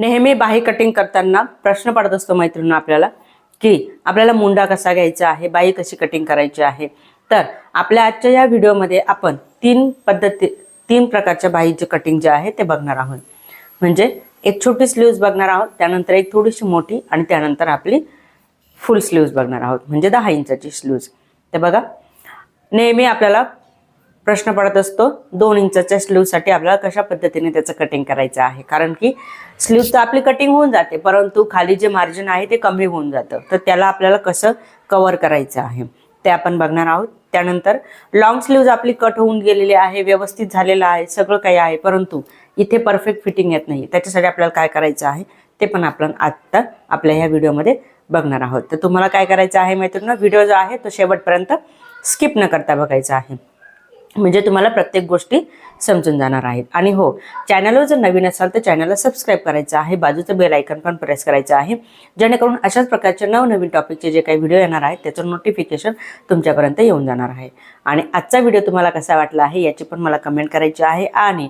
नेहमी बाही कटिंग करताना प्रश्न पडत असतो मैत्रिणी आपल्याला की आपल्याला मुंडा कसा घ्यायचा आहे बाही कशी कटिंग करायची आहे? तर आपल्या आजच्या या व्हिडिओमध्ये आपण तीन पद्धती तीन प्रकारच्या बाहीचे कटिंग जे आहे ते बघणार आहोत. म्हणजे एक छोटी स्लीव्ज बघणार आहोत त्यानंतर एक थोडीशी मोठी आणि त्यानंतर आपली फुल स्लीव्ज बघणार आहोत. म्हणजे दहा इंचाची स्लीव्ज तर बघा. नेहमी आपल्याला प्रश्न पडत असतो दोन इंचाच्या स्लीवसाठी आपल्याला कशा पद्धतीने त्याचं कटिंग करायचं आहे? कारण की स्लीव तर आपली कटिंग होऊन जाते परंतु खाली जे मार्जिन आहे ते कमी होऊन जातं. तर त्याला आपल्याला कसं कवर करायचं आहे? ते आपण बघणार आहोत. त्यानंतर लॉंग स्लीव्ज आपली कट होऊन गेलेली आहे व्यवस्थित झालेलं आहे सगळं काही आहे परंतु इथे परफेक्ट फिटिंग येत नाही. त्याच्यासाठी आपल्याला काय करायचं आहे? ते पण आपण आत्ता आपल्या ह्या व्हिडिओमध्ये बघणार आहोत. तर तुम्हाला काय करायचं आहे मैत्रिणी व्हिडिओ जो आहे तो शेवटपर्यंत स्किप न करता बघायचा आहे. म्हणजे तुम्हाला प्रत्येक गोष्टी समजून जाणार आहेत. आणि हो चॅनलवर जर नवीन असाल तर चॅनलला सबस्क्राईब करायचं आहे. बाजूचं बेल आयकन पण प्रेस करायचं आहे. जेणेकरून अशाच प्रकारचे नवनवीन टॉपिकचे जे काही व्हिडिओ येणार आहेत त्याचं नोटिफिकेशन तुमच्यापर्यंत येऊन जाणार आहे. आणि आजचा व्हिडिओ तुम्हाला कसा वाटला आहे याची पण मला कमेंट करायची आहे. आणि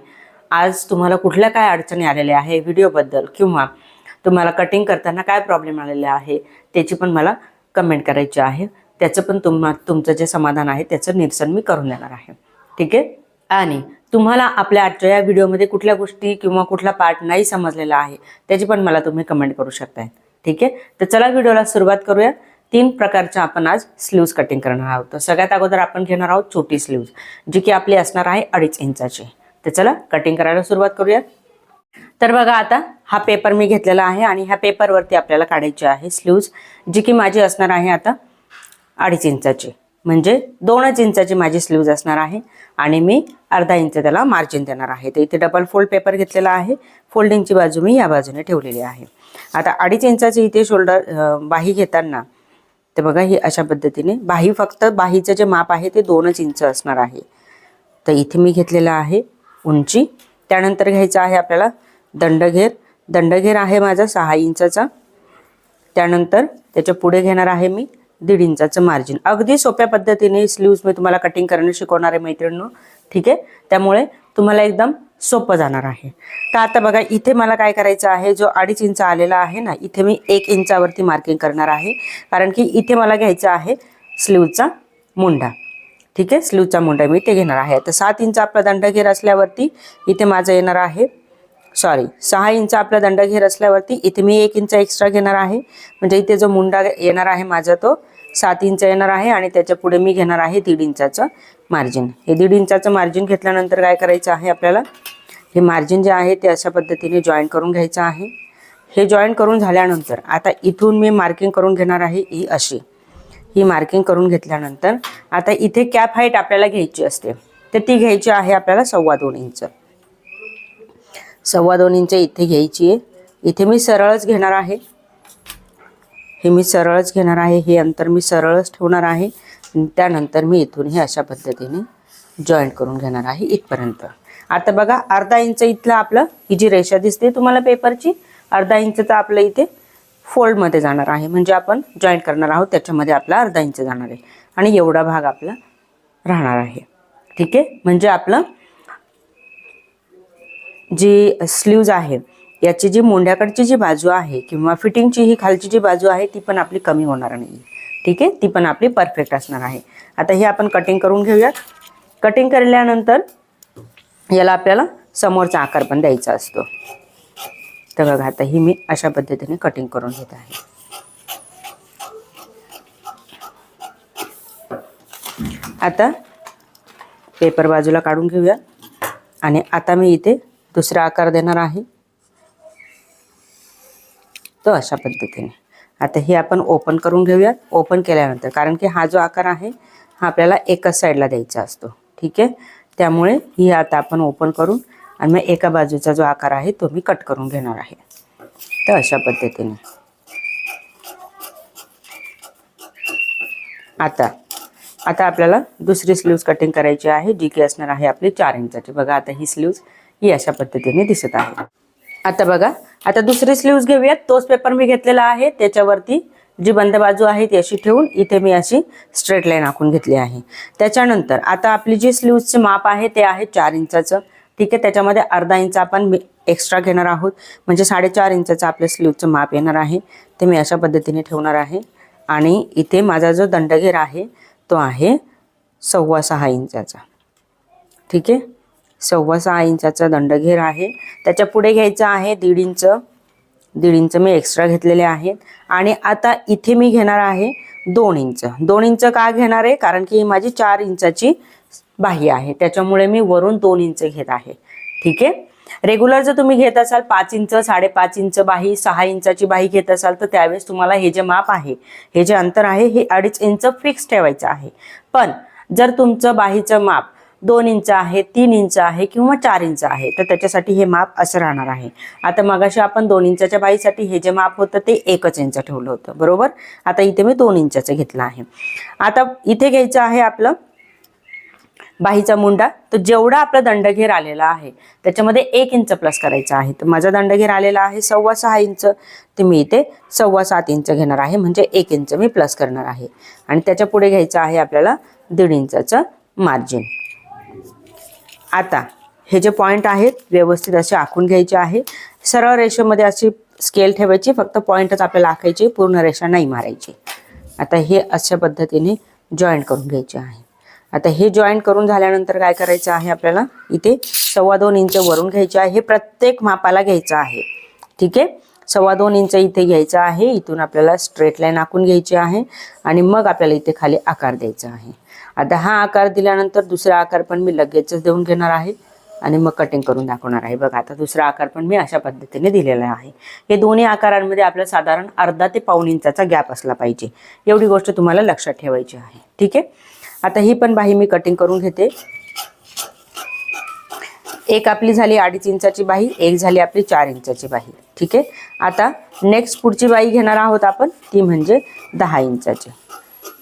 आज तुम्हाला कुठल्या काय अडचणी आलेल्या आहे व्हिडिओबद्दल किंवा तुम्हाला कटिंग करताना काय प्रॉब्लेम आलेले आहे त्याची पण मला कमेंट करायची आहे. त्याचं पण तुम्हा तुमचं जे समाधान आहे त्याचं निरसन मी करून देणार आहे. ठीक आहे? आणि तुम्हाला आपल्या आजच्या या व्हिडिओमध्ये कुठल्या गोष्टी किंवा कुठला पार्ट नाही समजलेला आहे त्याची पण मला तुम्ही कमेंट करू शकताय. ठीक आहे? तर चला व्हिडिओला सुरुवात करूया. तीन प्रकारच्या आपण आज स्लीव्ज कटिंग करणार आहोत. तर सगळ्यात अगोदर आपण घेणार आहोत छोटी स्लीव्ज जी की आपली असणार आहे अडीच इंचाची. तर चला कटिंग करायला सुरुवात करूया. तर बघा आता हा पेपर मी घेतलेला आहे आणि ह्या पेपरवरती आपल्याला काढायची आहे स्लीव्ज जी की माझी असणार आहे आता अडीच इंचाची. म्हणजे दोनच इंचाची माझी स्लीव्ज असणार आहे. आणि मी अर्धा इंच त्याला मार्जिन देणार आहे. तर इथे डबल फोल्ड पेपर घेतलेला आहे. फोल्डिंगची बाजू मी या बाजूने ठेवलेली आहे. आता अडीच इंचाची इथे शोल्डर बाही घेताना तर बघा ही अशा पद्धतीने बाही फक्त बाहीचं जे माप आहे ते दोनच इंच असणार आहे. तर इथे मी घेतलेला आहे उंची. त्यानंतर घ्यायचा आहे आपल्याला दंडघेर. दंडघेर आहे माझा सहा इंचाचा. त्यानंतर त्याच्या पुढे घेणार आहे मी दीड इंचाचं मार्जिन अगदी सोप्या पद्धतीने स्लीव्ज मी तुम्हाला कटिंग करणं शिकवणार आहे मैत्रिणींनो. ठीक आहे? त्यामुळे तुम्हाला एकदम सोपं जाणार आहे. तर आता बघा इथे मला काय करायचं आहे? जो अडीच इंच आलेला आहे ना इथे मी एक इंचावरती मार्किंग करणार आहे. कारण की इथे मला घ्यायचं आहे स्लीवचा मुंडा. ठीक आहे? स्लीवचा मुंडा मी ते घेणार आहे. तर सात इंच आपला दंडघेर असल्यावरती इथे माझं येणार आहे सॉरी सहा इंच आपला दंडघेर असल्यावरती इथे मी एक इंच एक्स्ट्रा घेणार आहे. म्हणजे इथे जो मुंडा येणार आहे माझा तो सात इंच येणार आहे आणि त्याच्या पुढे मी घेणार आहे दीड इंचाचं मार्जिन हे दीड इंचाचं मार्जिन घेतल्यानंतर काय करायचं आहे आपल्याला? हे मार्जिन जे आहे ते अशा पद्धतीने जॉईन करून घ्यायचं आहे. हे जॉईन करून झाल्यानंतर आता इथून मी मार्किंग करून घेणार आहे ही अशी. ही मार्किंग करून घेतल्यानंतर आता इथे कॅप हाईट आपल्याला घ्यायची असते. तर ती घ्यायची आहे आपल्याला सव्वा दोन इंच. सव्वा दोन इंच इथे घ्यायची आहे. इथे मी सरळच घेणार आहे. हे मी सरळच घेणार आहे. हे अंतर मी सरळच ठेवणार आहे. त्यानंतर मी इथून हे अशा पद्धतीने जॉईंट करून घेणार आहे इथपर्यंत. आता बघा अर्धा इंच इथलं आपलं ही जी रेषा दिसते तुम्हाला पेपरची अर्धा इंच तर आपलं इथे फोल्डमध्ये जाणार आहे. म्हणजे आपण जॉईंट करणार आहोत त्याच्यामध्ये आपला अर्धा इंच जाणार आहे. आणि एवढा भाग आपला राहणार आहे. ठीक आहे? म्हणजे आपलं जी स्लीव्ज आहे याची जी मुंड्याकडची जी बाजू आहे किंवा फिटिंगची ही खालची जी बाजू आहे ती पण आपली कमी होणार नाही. ठीक आहे? ती पण आपली परफेक्ट असणार आहे. आता हे आपण कटिंग करून घेऊयात. कटिंग केल्यानंतर याला आपल्याला समोरचा आकार पण द्यायचा असतो. तर बघा आता ही मी अशा पद्धतीने कटिंग करून घेत आहे. आता पेपर बाजूला काढून घेऊया आणि आता मी इथे दुसरा आकार देणार आहे. तो अशा पद्धतीने. आता हे आपण ओपन करून घेऊयात. ओपन केल्यानंतर कारण की हा जो आकार आहे हा आपल्याला एकाच साईडला द्यायचा असतो. ठीक आहे? त्यामुळे ही आता आपण ओपन करून आणि मग एका बाजूचा जो आकार आहे तो मी कट करून घेणार आहे. तर अशा पद्धतीने. आता आता आपल्याला दुसरी स्लीव्ज कटिंग करायची आहे जी की असणार आहे आपली चार इंचाची. बघा आता ही स्लीव्ज ही अशा पद्धतीने दिसत आहे. आता बघा आता दुसरी स्लीव्ज घेऊयात. तोच पेपर मी घेतलेला आहे. त्याच्यावरती जी बंद बाजू आहे ती अशी ठेवून इथे मी अशी स्ट्रेट लाईन आखून घेतली आहे. त्याच्यानंतर आता आपली जी स्लीव्जचे माप आहे ते आहे चार इंचाचं. ठीक आहे त्याच्यामध्ये अर्धा इंच आपण एक्स्ट्रा घेणार आहोत. म्हणजे साडेचार इंचाचं आपल्या स्लीवचं माप येणार आहे. ते मी अशा पद्धतीने ठेवणार आहे. आणि इथे माझा जो दंडघेर आहे तो आहे सव्वा सहा इंचाचा. ठीक आहे? सव्वा सहा इंचाचा दंडघेर आहे. त्याच्या पुढे घ्यायचं आहे दीड इंच दीड इंच मी एक्स्ट्रा घेतलेले आहेत. आणि आता इथे मी घेणार आहे दोन इंच. दोन इंच का घेणार आहे? कारण की ही माझी चार इंचाची बाही आहे. त्याच्यामुळे मी वरून दोन इंच घेत आहे. ठीक आहे? रेग्युलर जर तुम्ही घेत असाल पाच इंच साडेपाच इंच बाही सहा इंचाची बाही घेत असाल तर त्यावेळेस तुम्हाला हे जे माप आहे हे जे अंतर आहे हे अडीच इंच फिक्स ठेवायचं आहे. पण जर तुमचं बाहीचं माप दोन इंच आहे तीन इंच आहे किंवा चार इंच आहे. तर त्याच्यासाठी हे माप असं राहणार आहे. आता मगाशी आपण दोन इंचाच्या बाईसाठी हे जे माप होतं ते एकच इंच ठेवलं होतं. बरोबर? आता इथे मी दोन इंचाचं घेतलं आहे. आता इथे घ्यायचं आहे आपलं बाहीचा मुंडा. तर जेवढा आपला दंडघेर आलेला आहे त्याच्यामध्ये एक इंच प्लस करायचा आहे. तर माझा दंडघेर आलेला आहे सव्वा सहा इंच. ते मी इथे सव्वा सात इंच घेणार आहे. म्हणजे एक इंच मी प्लस करणार आहे. आणि त्याच्या पुढे घ्यायचं आहे आपल्याला दीड इंचाचं मार्जिन आता हे जे पॉईंट आहेत व्यवस्थित असे आखून घ्यायचे आहे. सरळ रेषेमध्ये अशी स्केल ठेवायची फक्त पॉईंटच आपल्याला आखायची पूर्ण रेषा नाही मारायची. आता हे अशा पद्धतीने जॉईंट करून घ्यायचे आहे. आता हे जॉईंट करून झाल्यानंतर काय करायचं आहे आपल्याला? इथे सव्वा दोन इंच वरून घ्यायचे आहे. हे प्रत्येक मापाला घ्यायचं आहे. ठीक आहे? सव्वा दोन इंच इथे घ्यायचं आहे. इथून आपल्याला स्ट्रेट लाईन आखून घ्यायची आहे. आणि मग आपल्याला इथे खाली आकार द्यायचा आहे. आता हा आकार दिल्यानंतर दुसरा आकार पण मी लगेचच देऊन घेणार आहे आणि मग कटिंग करून दाखवणार आहे. बघा आता दुसरा आकार पण मी अशा पद्धतीने दिलेला आहे. हे दोन्ही आकारांमध्ये आपल्याला साधारण अर्धा ते पाऊण इंचाचा गॅप असला पाहिजे. एवढी गोष्ट तुम्हाला लक्षात ठेवायची आहे. ठीक आहे? आता ही पण बाही मी कटिंग करून घेते. एक आपली झाली अडीच इंचाची बाही एक झाली आपली चार इंचाची बाही. ठीक आहे? आता नेक्स्ट पुढची बाही घेणार आहोत आपण ती म्हणजे दहा इंचाची.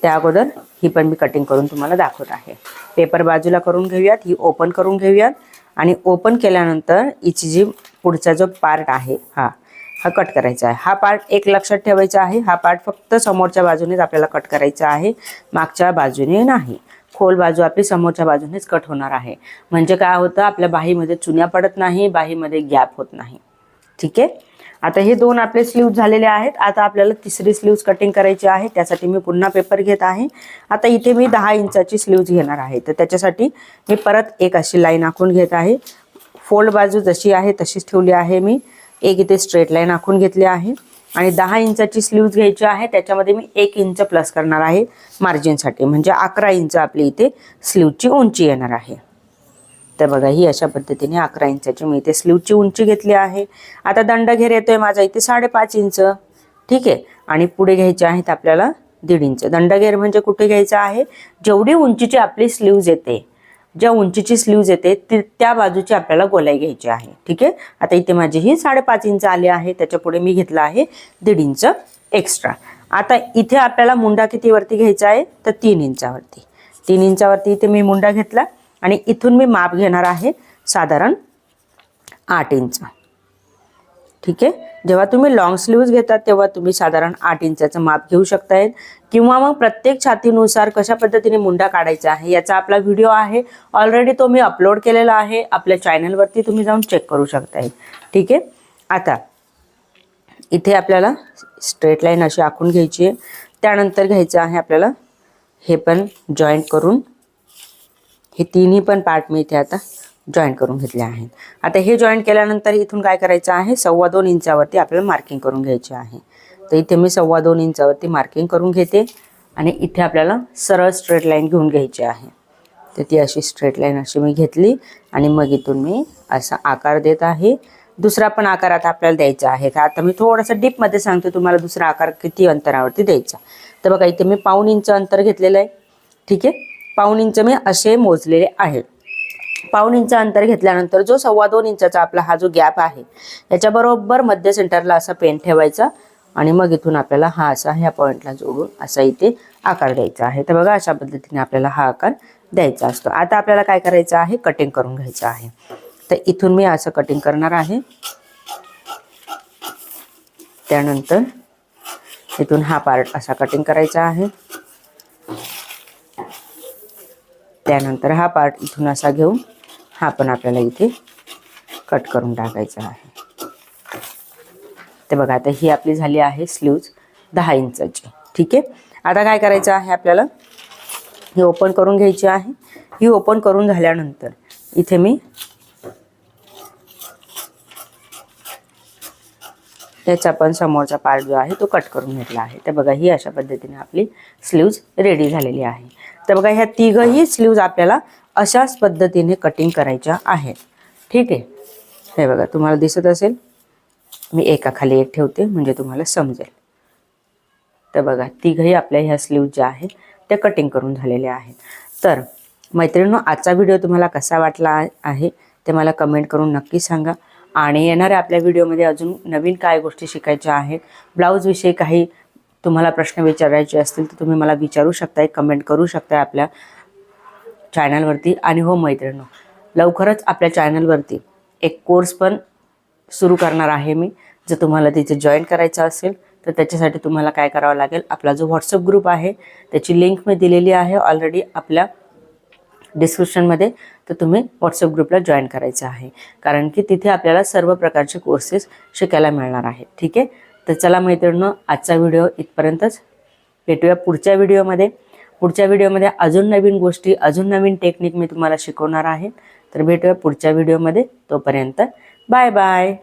त्या अगोदर ही पण मी कटिंग करून तुम्हाला दाखवत आहे. पेपर बाजूला करून घेऊयात ही ओपन करून घेऊयात आणि ओपन केल्यानंतर हिची जी पुढचा जो पार्ट आहे हा हा कट करायचा आहे. हा पार्ट एक लक्षात ठेवायचा आहे हा पार्ट फक्त समोरच्या बाजूनेच आपल्याला कट करायचा आहे मागच्या बाजूने नाही. खोल बाजू आपली समोरच्या बाजूनेच कट होणार आहे. म्हणजे काय होतं आपल्या बाहीमध्ये चुन्या पडत नाही बाहीमध्ये गॅप होत नाही. ठीक आहे? आता हे दोन आपले स्लीव्ह झालेले आहेत. आता आपल्याला तिसरी स्लीव्ज कटिंग करायची आहे. त्यासाठी मी पुन्हा पेपर घेत आहे. आता इथे मी दहा इंचाची स्लीव्ज घेणार आहे. तर त्याच्यासाठी मी परत एक अशी लाईन आखून घेत आहे. फोल्ड बाजू जशी आहे तशीच ठेवली आहे मी. एक इथे स्ट्रेट लाईन आखून घेतली आहे. आणि दहा इंचाची स्लीव्ज घ्यायची आहे. त्याच्यामध्ये मी एक इंच प्लस करणार आहे. मार्जिनसाठी म्हणजे अकरा इंच आपली इथे स्लीवची उंची येणार आहे. तर बघा ही अशा पद्धतीने अकरा इंचाची मी इथे स्लीवची उंची घेतली आहे. आता दंडघेर येतोय माझा इथे साडेपाच इंच. ठीक आहे? आणि पुढे घ्यायचे आहेत आपल्याला दीड इंच. दंडघेर म्हणजे कुठे घ्यायचं आहे? जेवढी उंचीची आपली स्लीव्ज येते ज्या उंचीची स्लीव्ज येते ती त्या बाजूची आपल्याला गोलाई घ्यायची आहे. ठीक आहे? आता इथे माझी ही साडेपाच इंच आली आहे. त्याच्या पुढे मी घेतला आहे दीड इंच एक्स्ट्रा. आता इथे आपल्याला मुंडा किती वरती घ्यायचा आहे? तर तीन इंचावरती. तीन इंचावरती इथे मी मुंडा घेतला. आणि इथून मी माप घेणार आहे साधारण आठ इंच. ठीक आहे? जेव्हा तुम्ही लॉंग स्लीव्ज घेतात तेव्हा तुम्ही साधारण आठ इंचाचं माप घेऊ शकताय किंवा मग प्रत्येक छातीनुसार कशा पद्धतीने मुंडा काढायचा आहे याचा आपला व्हिडिओ आहे. ऑलरेडी तो मी अपलोड केलेला आहे. आपल्या चॅनलवरती तुम्ही जाऊन चेक करू शकताय ठीक आहे? आता इथे आपल्याला स्ट्रेट लाईन अशी आखून घ्यायची आहे. त्यानंतर घ्यायचं आहे आपल्याला हे पण जॉईंट करून हे तिन्ही पण पार्ट मी इथे आता जॉईंट करून घेतले आहेत. आता हे जॉईंट केल्यानंतर इथून काय करायचं आहे? सव्वा दोन इंचावरती आपल्याला मार्किंग करून घ्यायची आहे. तर इथे मी सव्वा दोन इंचावरती मार्किंग करून घेते आणि इथे आपल्याला सरळ स्ट्रेट लाईन घेऊन घ्यायची आहे. तर ती अशी स्ट्रेट लाईन अशी मी घेतली आणि मग इथून मी असा आकार देत आहे. दुसरा पण आकार आता आपल्याला द्यायचा आहे. का आता मी थोडंसं डीपमध्ये सांगते तुम्हाला दुसरा आकार किती अंतरावरती द्यायचा. तर बघा इथे मी पाऊण इंच अंतर घेतलेलं आहे. ठीक आहे? पाऊण इंच मी असे मोजलेले आहे. पाऊण इंच अंतर घेतल्यानंतर जो सव्वा दोन इंचाचा आपला हा जो गॅप आहे याच्याबरोबर मध्य सेंटरला असा पेन ठेवायचा आणि मग इथून आपल्याला हा असा ह्या पॉईंटला जोडून असा इथे आकार द्यायचा आहे. तर बघा अशा पद्धतीने आपल्याला हा आकार द्यायचा असतो. आता आपल्याला काय करायचं आहे? कटिंग करून घ्यायचं आहे. तर इथून मी असं कटिंग करणार आहे. त्यानंतर इथून हा पार्ट असा कटिंग करायचा आहे. त्यानंतर हा पार्ट इथून असा घेऊन हा पण आपल्याला इथे कट करून टाकायचं आहे. ते बघा आता ही आपली झाली आहे स्लीव्ज दहा इंचाची. ठीक आहे? आता काय करायचं आहे आपल्याला? ही ओपन करून घ्यायची आहे. ही ओपन करून झाल्यानंतर इथे मी त्याचा पण समोरचा पार्ट जो आहे तो कट करून घेतला आहे. तर बघा ही अशा पद्धतीने आपली स्लीव्ज रेडी झालेली आहे. तर बघा ह्या तिघही स्लीव्ज आपल्याला अशाच पद्धतीने कटिंग करायच्या आहेत. ठीक आहे? हे बघा तुम्हाला दिसत असेल? मी एका खाली एक ठेवते म्हणजे तुम्हाला समजेल. तर बघा तिघही आपल्या ह्या स्लीव्ज ज्या आहेत त्या कटिंग करून झालेल्या आहेत. तर मैत्रिणींनो आजचा व्हिडिओ तुम्हाला कसा वाटला आहे ते मला कमेंट करून नक्की सांगा. आणि येणाऱ्या आपल्या व्हिडिओमध्ये अजून नवीन काय गोष्टी शिकायच्या आहेत ब्लाऊजविषयी काही तुम्हाला प्रश्न विचारायचे असतील तर तुम्ही मला विचारू शकताय कमेंट करू शकताय आपल्या चॅनलवरती. आणि हो मैत्रिणी लवकरच आपल्या चॅनलवरती एक कोर्स पण सुरू करणार आहे मी. जर तुम्हाला तिथे जॉईन करायचं असेल तर त्याच्यासाठी तुम्हाला काय करावं लागेल आपला जो व्हॉट्सअप ग्रुप आहे त्याची लिंक मी दिलेली आहे ऑलरेडी आपल्या डिस्क्रिप्शनमध्ये तर तुम्ही व्हॉट्सअप ग्रुपला जॉईन करायचं आहे. कारण की तिथे आपल्याला सर्व प्रकारचे कोर्सेस शिकायला मिळणार आहेत ठीक आहे? तर चला मैत्रिणींनो आजचा व्हिडिओ इथपर्यंतच भेटूया पुढच्या व्हिडिओमध्ये पुढच्या व्हिडिओमध्ये अजून नवीन गोष्टी अजून नवीन टेक्निक मी तुम्हाला शिकवणार आहे. तर भेटूया पुढच्या व्हिडिओमध्ये तोपर्यंत बाय बाय